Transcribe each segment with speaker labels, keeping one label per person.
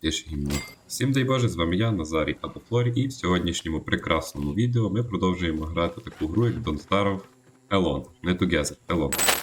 Speaker 1: Ти гімну. Всім дай Боже, з вами я, Назарій Абофлорі, і в сьогоднішньому прекрасному відео ми продовжуємо грати таку гру, як Don't Starve Alone. Не Together, Alone.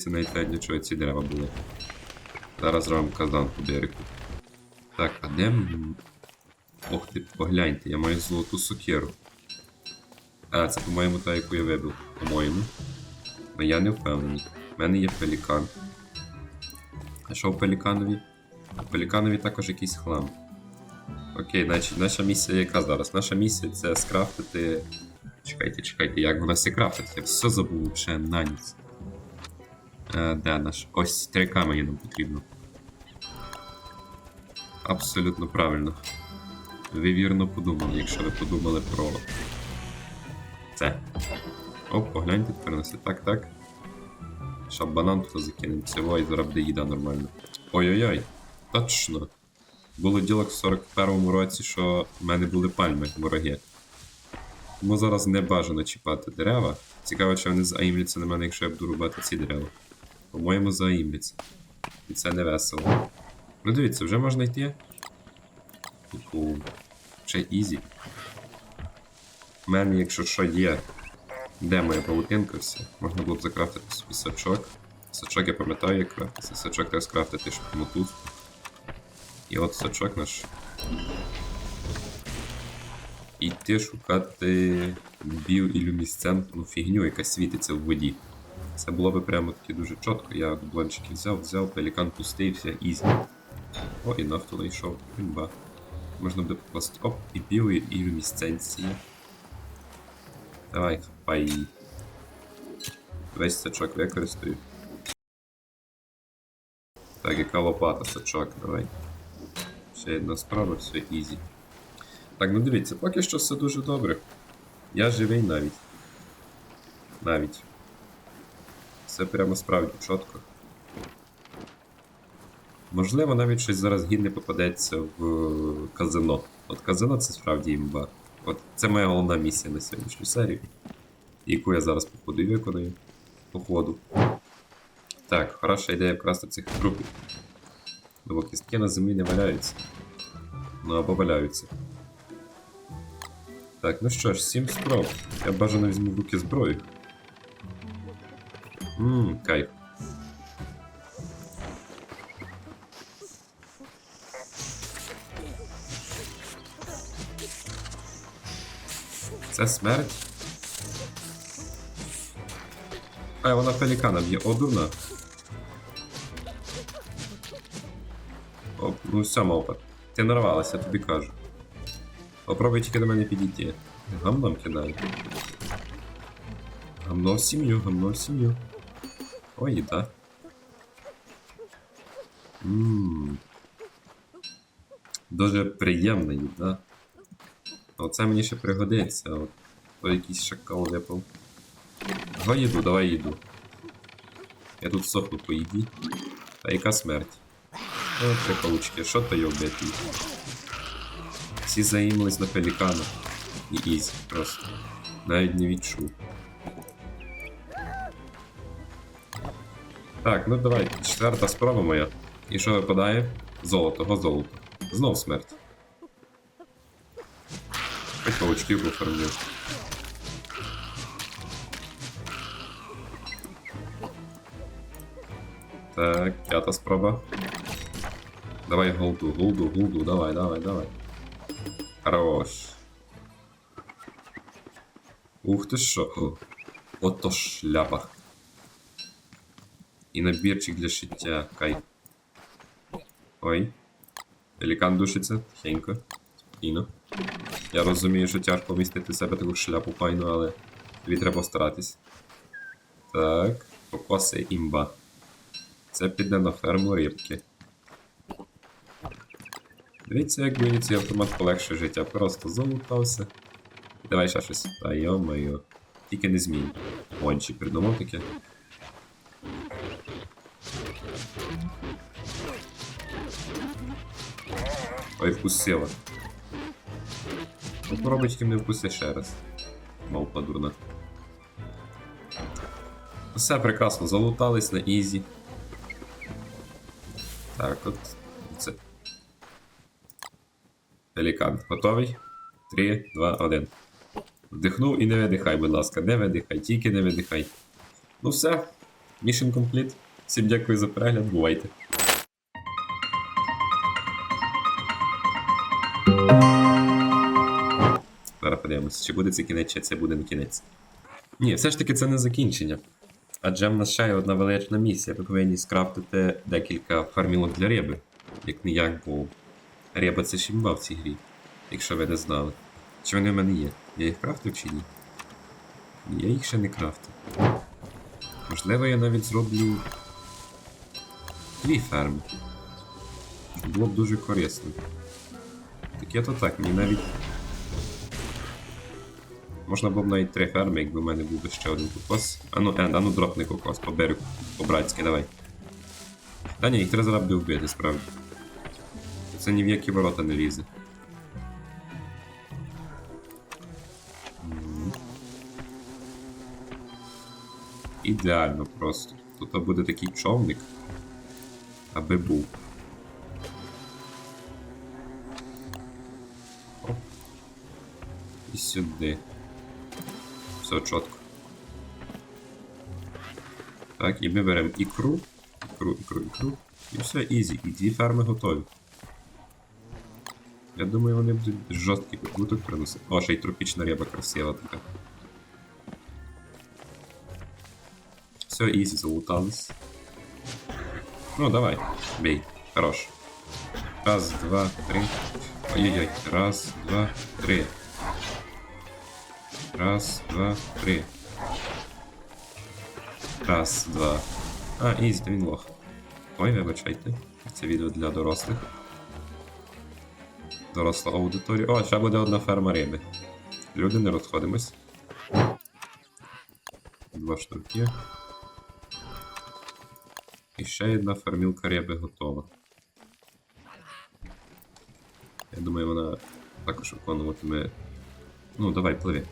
Speaker 1: Здається, навіть чого ці дерева були. Зараз зробимо казан по берегу. Так, а де. Ох ти, погляньте, я маю золоту сокиру. А, це, по-моєму, та, яку я вибив. По-моєму. Но я не впевнений. У мене є пелікан. А що в пеліканові? В пеліканові також якийсь хлам. Окей, значить, наша місія яка зараз? Наша місія це скрафтити. Чекайте, чекайте, як вона все крафтить? Я все забув ще на ніц. Е, де наш? Ось три камені нам потрібно. Абсолютно правильно. Ви вірно подумали, якщо ви подумали про це. Оп, погляньте, тепер нас так, так. Щоб банан тут закинемо цього і зараз буде їда нормально. Ой-ой-ой, точно. Було діло в 41-му році, що в мене були пальми, вороги. Тому зараз не бажано чіпати дерева. Цікаво, чи вони заімляться на мене, якщо я буду рубати ці дерева. По-моєму, заімляться. І це не весело. Ну дивіться, вже можна йти. Типу, ще ізі. У мене, якщо що є, де моя павутинка все, можна було б закрафтити собі сачок. Сачок я пам'ятаю, як крафтиться. Сачок треба скрафтити, щоб мотуз. І от сачок наш. Іти шукати біоілюмісцентну фігню, яка світиться в воді. Це було би прямо таки дуже чітко. Я дублончики взяв, взяв, пелікан пустий, все, ізі. О, і нафту знайшов. Імба. Можна буде покласти. Оп, і біоілюмісценція. Давай, хапай. Весь сачок використаю. Так, яка лопата, сачок, давай. Ще одна справа, все ізі. Так, ну дивіться, поки що все дуже добре. Я живий навіть. Навіть. Все прямо справді чітко. Можливо, навіть щось зараз гідне попадеться в казино. От казино це справді імба. От це моя головна місія на сьогоднішню серію. Яку я зараз походу і виконую. Походу. Так, хороша ідея вкрасти цих трупів. Бо кістки на землі не валяються. Ну або валяються. Так, ну що ж, сім спроб. Я бажано візьму в руки зброю. Ммм, кайф. Це смерть? А, вона пелікана б'є. О, дурна. О, ну все, мавпа. Ти нарвалася, я тобі кажу. Попробуй тільки до мене підійти. Гамном кидаю. Гамно в сім'ю, гамно в сім'ю. О, їда. Ммм. Дуже приємна їда. Оце мені ще пригодиться. От. О, якийсь шакал випав. Го їду, давай їду. Я тут сохну по їді. Та яка смерть? О, три паучки, що то йобити? Всі заїмились на пелікана. І ізі просто. Навіть не відчув. Так, ну давай, четверта спроба моя. І що випадає? Золото, го золото. Знов смерть. Хоч паучків пофармлю. Так, п'ята спроба. Давай голду, голду, голду, давай, давай, давай. Хорош. Ух ти що. Ото шляпа. І набірчик для шиття. Кай. Ой. Пелікан душиться. Тихенько. Спокійно. Я розумію, що тяжко вмістити в себе таку шляпу файну, але тобі треба старатись. Так, покоси імба. Це піде на ферму рибки. Дивіться, як мені цей автомат полегшує життя. Просто залутався. Давай ще щось. Та йо-моє. Тільки не змій. Ончі придумав таке. Ой, вкусила. Ну, коробочки не вкуси ще раз. Мавпа дурна. Все прекрасно, залутались на ізі. Так, от. Це. Пелікан. Готовий? 3, 2, 1. Вдихнув і не видихай, будь ласка, не видихай, тільки не видихай. Ну все, Mission complete. Всім дякую за перегляд, бувайте. Зараз подивимося, чи буде це кінець, чи це буде не кінець. Ні, все ж таки це не закінчення. Адже в нас ще є одна велична місія. Ви повинні скрафтити декілька фармілок для риби. Як не як, бо риба це шімба в цій грі, якщо ви не знали. Чи вони в мене є? Я їх крафтив чи? Ні, я їх ще не крафтив. Можливо, я навіть зроблю дві ферми. Було б дуже корисно. Таке то так, мені навіть. Можна було б навіть три ферми, якби в мене був би ще один кокос. Ану, Енд, ану дропни кокос, по берегу, по-братськи, давай. Та ні, їх треба зараз вбити, справді. Це ні в які ворота не лізе. Ідеально просто. Тут буде такий човник, аби був. Оп. І сюди. Все чітко. Так, і ми беремо ікру, ікру, ікру, ікру. І все, ізі. І дві ферми готові. Я думаю, вони будуть жорсткий прибуток приносити. О, ще й тропічна риба красива така. Все, ізі, залутались. Ну, давай, бей. Хорош. Раз, два, три. Ой-ой-ой. Раз, два, три. Раз, два, три. Раз, два. А, ізі, він лох. Ой, вибачайте. Це відео для дорослих. Доросла аудиторія. О, ще буде одна ферма риби. Люди, не розходимось. Два штуки. І ще одна фермілка риби готова. Я думаю, вона також виконуватиме. Ну, давай, пливи.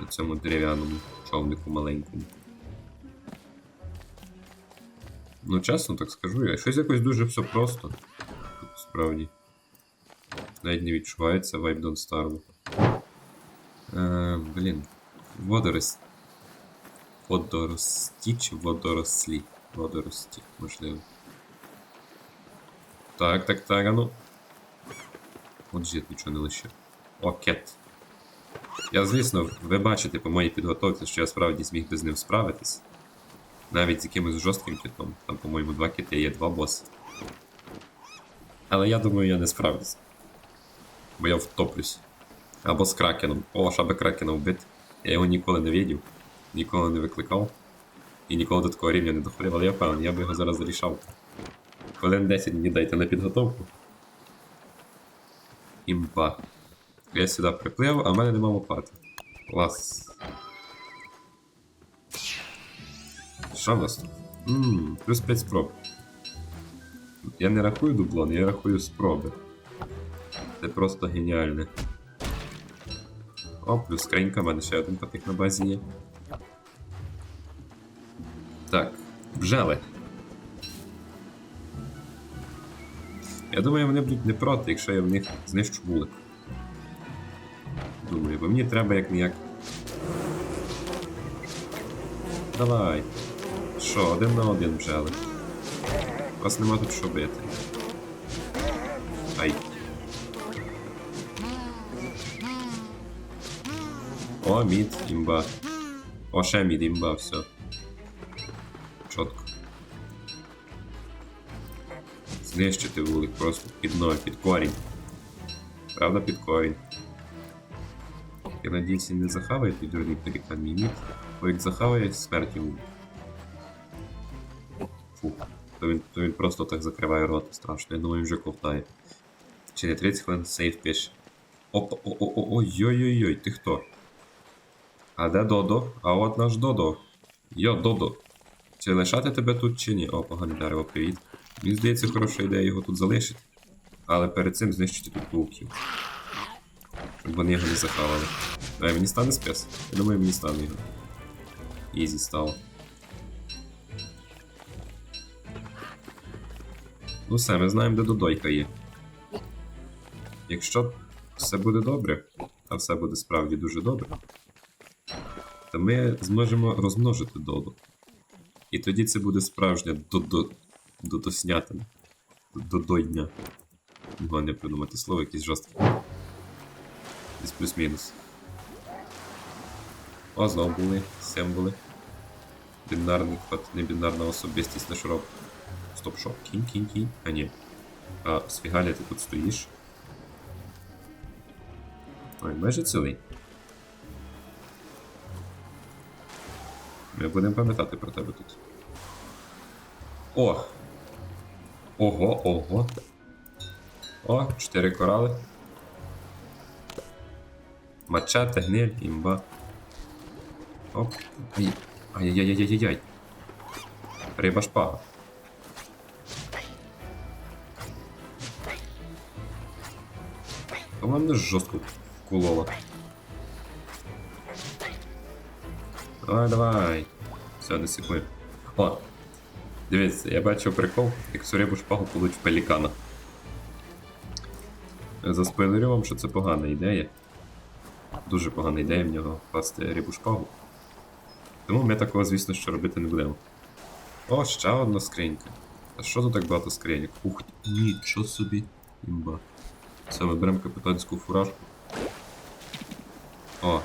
Speaker 1: На цьому дерев'яному човнику маленькому. Ну, чесно так скажу, я щось якось дуже все просто. Справді. Навіть не відчувається вайб Starve. Е, блін. Водорос... Водорості чи водорослі? Водорості, можливо. Так, так, так, а ну. От жит нічого не лишив. О, кет. Я, звісно, ви бачите по моїй підготовці, що я справді зміг би з ним справитись. Навіть з якимось жорстким китом. Там, по-моєму, два кити є два боси. Але я думаю, я не справлюсь. Бо я втоплюсь. Або з кракеном. О, аби кракена вбити. Я його ніколи не видів, ніколи не викликав. І ніколи до такого рівня не доходив, але я певний, я би його зараз зарішав. Хвилин 10 мені дайте на підготовку. Імба. Я сюди приплив, а в мене нема лопати. Клас. Що в нас тут? Ммм, плюс 5 спроб. Я не рахую дублон, я рахую спроби. Це просто геніальне. О, плюс скринька, в мене ще один патик на базі є. Бжели. Я думаю, вони будуть не проти, якщо я в них знищу вулик. Думаю, бо мені треба як ніяк. Давай. Що, один на один бжели. Вас нема тут що бити. Ай. О, мід, імба. О, ще мід, імба, все. Знищити вулик просто під ноль, під корінь. Правда, під корінь. Я надіюсь, не захаває під дурний пелікан мій мід, бо як захаває, смерть йому. Фу. То він, то він просто так закриває рот страшно. Я думаю, вже ковтає. Чи не 30 хвилин сейф пише. Опа, о о о ой ой ой ой ти хто? А де Додо? А от наш Додо. Йо, Додо. Чи лишати тебе тут, чи ні? О, погане дерево, привіт. Мені здається, хороша ідея його тут залишити. Але перед цим знищити тут пауків. Щоб вони його не захавали. Давай, мені стане спес? Я думаю, мені стане його. Ізі стало. Ну все, ми знаємо, де Додойка є. Якщо все буде добре, а все буде справді дуже добре, то ми зможемо розмножити Доду. І тоді це буде справжня додо... додоснятина. Додойдня. Могла не придумати слово, якесь жорстке. Десь плюс-мінус. О, знову були символи. Бінарний не бінарна особистість наш роб. Стоп, що? Кінь, кінь, кінь. А ні. А, Свігаля, ти тут стоїш. Ой, майже цілий. Ми будемо пам'ятати про тебе тут. О! Ого, ого. О, чотири корали. Мачете, гниль, імба. Оп. Ай. Ай-яй-яй-яй-яй. Риба шпага. Мене жорстко вколола. Давай, давай. Все, не. О, дивіться, я бачив прикол, як цю рибу шпагу получить пелікана. Заспойлерю вам, що це погана ідея. Дуже погана ідея в нього класти рибу шпагу. Тому ми такого, звісно, що робити не будемо. О, ще одна скринька. А що тут так багато скриньок? Ух ти, нічого собі. Імба. Все, ми беремо капітанську фуражку. О,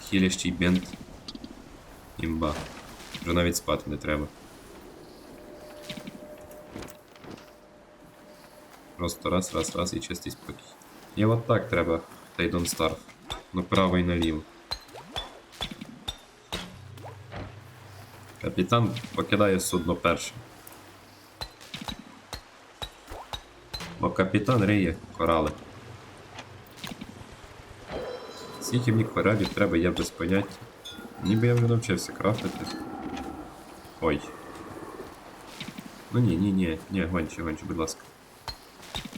Speaker 1: хілящий бент. Імба. Вже навіть спати не треба. Просто раз, раз, раз і чистий спокій. І от так треба та й Don't Starve. Направо і наліво. Капітан покидає судно першим. Бо капітан риє корали. Скільки мені коралів треба, я без поняття. Ніби я вже навчився крафтити. Ой. Ну ні, ні, ні, ні, гонче, гонче, будь ласка.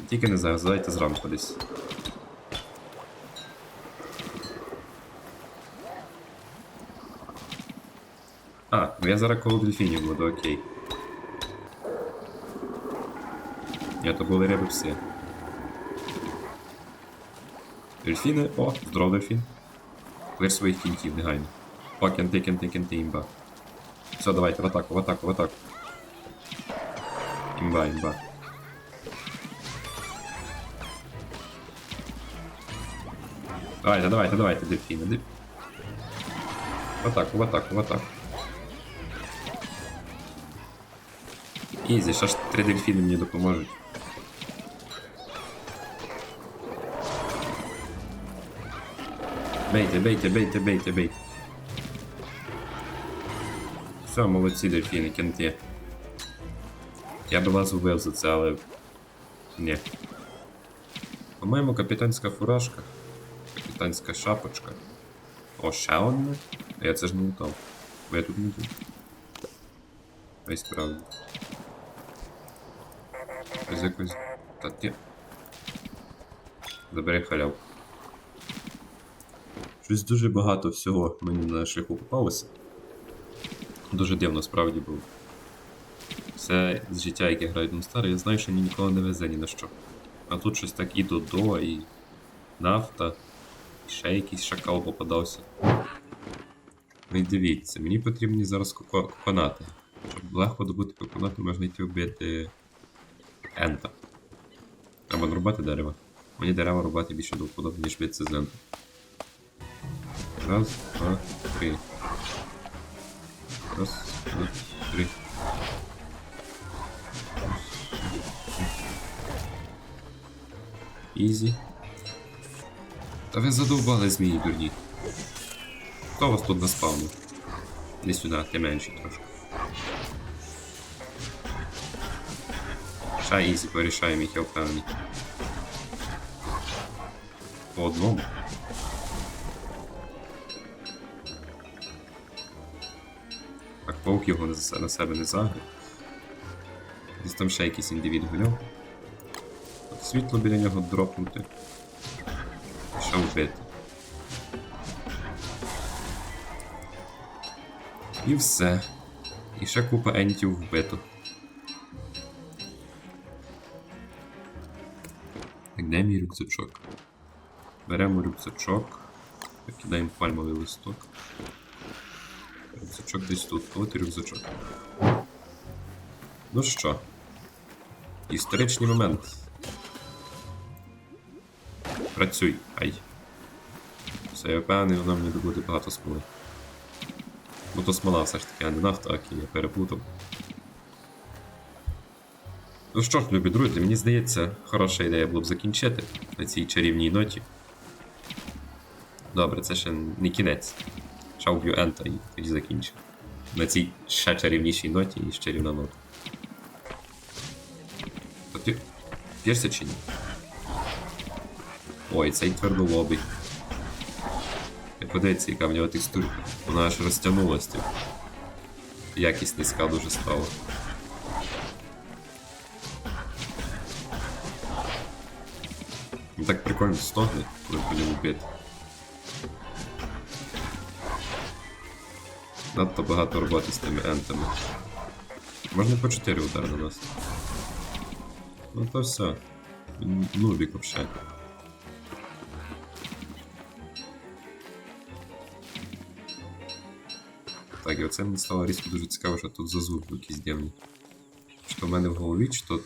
Speaker 1: Тільки не загазайте зранку десь. А, я зараз коло дельфінів буду, окей. Ні, то були риби всі. Дельфіни, о, здоров дельфін. Клич своїх кінтів, негайно. О, кенти, кенти, кенти, імба. Все, давайте, в атаку, в атаку, в атаку. Імба, імба. Давайте, давайте, давайте, дельфіни, дельфіни. В атаку, в атаку, в атаку. Ізі, що три дельфіни мені допоможуть. Бейте, бейте, бейте, бейте, бейте. Все, молодці дельфіни, кенти. Я би вас вбив за це, але. Ні. По-моєму, капітанська фуражка. Капітанська шапочка. О, ще одне? А я це ж не лутав. Бо я тут не був. Ось правда. Ось якось. Та ти. Забери халявку. Щось дуже багато всього мені на шляху попалося. Дуже дивно справді було. Все з життя, яке грають на старе, я знаю, що мені ніколи не везе ні на що. А тут щось так і додо, і нафта, ще якийсь шакал попадався. Ну дивіться, мені потрібні зараз коконати. Щоб легко добути коконати, можна йти вбити ента. Треба рубати дерева. Мені дерева рубати більше до ніж битися з ентом. Раз, два, три. Раз, два, три. Ізі. Та ви задовбали змії дурні. Хто вас тут наспавнив? Не сюди, ти менший трошки. Ша ізі, порішаємо їх, я впевнений. По одному. Так, паук його на себе не загне. Десь там ще якийсь індивід гуляв. Світло біля нього дропнути. І вбити. І все. І ще купа ентів вбито. Так, де мій рюкзачок? Беремо рюкзачок. Викидаємо пальмовий листок. Рюкзачок десь тут. От і рюкзачок. Ну що? Історичний момент. Працюй. Ай. Все, я впевнений, вона мені добуде багато смоли. Ну то смола все ж таки, а не нафта, а я переплутав. Ну що ж, любі друзі, мені здається, хороша ідея було б закінчити на цій чарівній ноті. Добре, це ще не кінець. Ще вб'ю Ента і тоді закінчу. На цій ще чарівнішій ноті і чарівна нота. Та ти п'єшся чи ні? Ой, цей твердолобий. Ти подивіться, яка в нього текстурка. Вона аж розтягнулась. типу. Якість низька дуже стала. Ну, Так прикольно стогне, коли ньому бити. Надто багато роботи з тими ентами. Можна по 4 удари на нас. Ну то все. Нубік вообще. Так, і оце мені стало різко дуже цікаво, що тут за звук якийсь дивний. Чи в мене в голові, чи то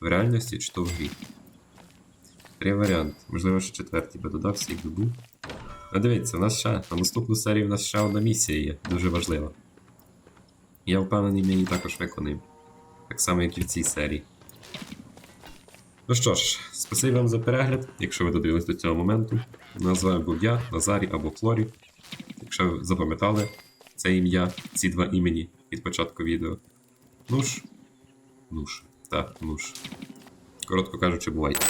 Speaker 1: в реальності, чи то в грі. Три варіанти. Можливо, ще четвертий би додався, якби був. А дивіться, у нас ще на наступну серію у нас ще одна місія є, дуже важлива. Я впевнений, ми її також виконаємо. Так само, як і в цій серії. Ну що ж, спасибі вам за перегляд, якщо ви додивились до цього моменту. З був я, Назарій або Флорі. Якщо ви запам'ятали це ім'я, ці два імені від початку відео. Ну ж. Ну ж. Так, ну ж. Коротко кажучи, бувайте.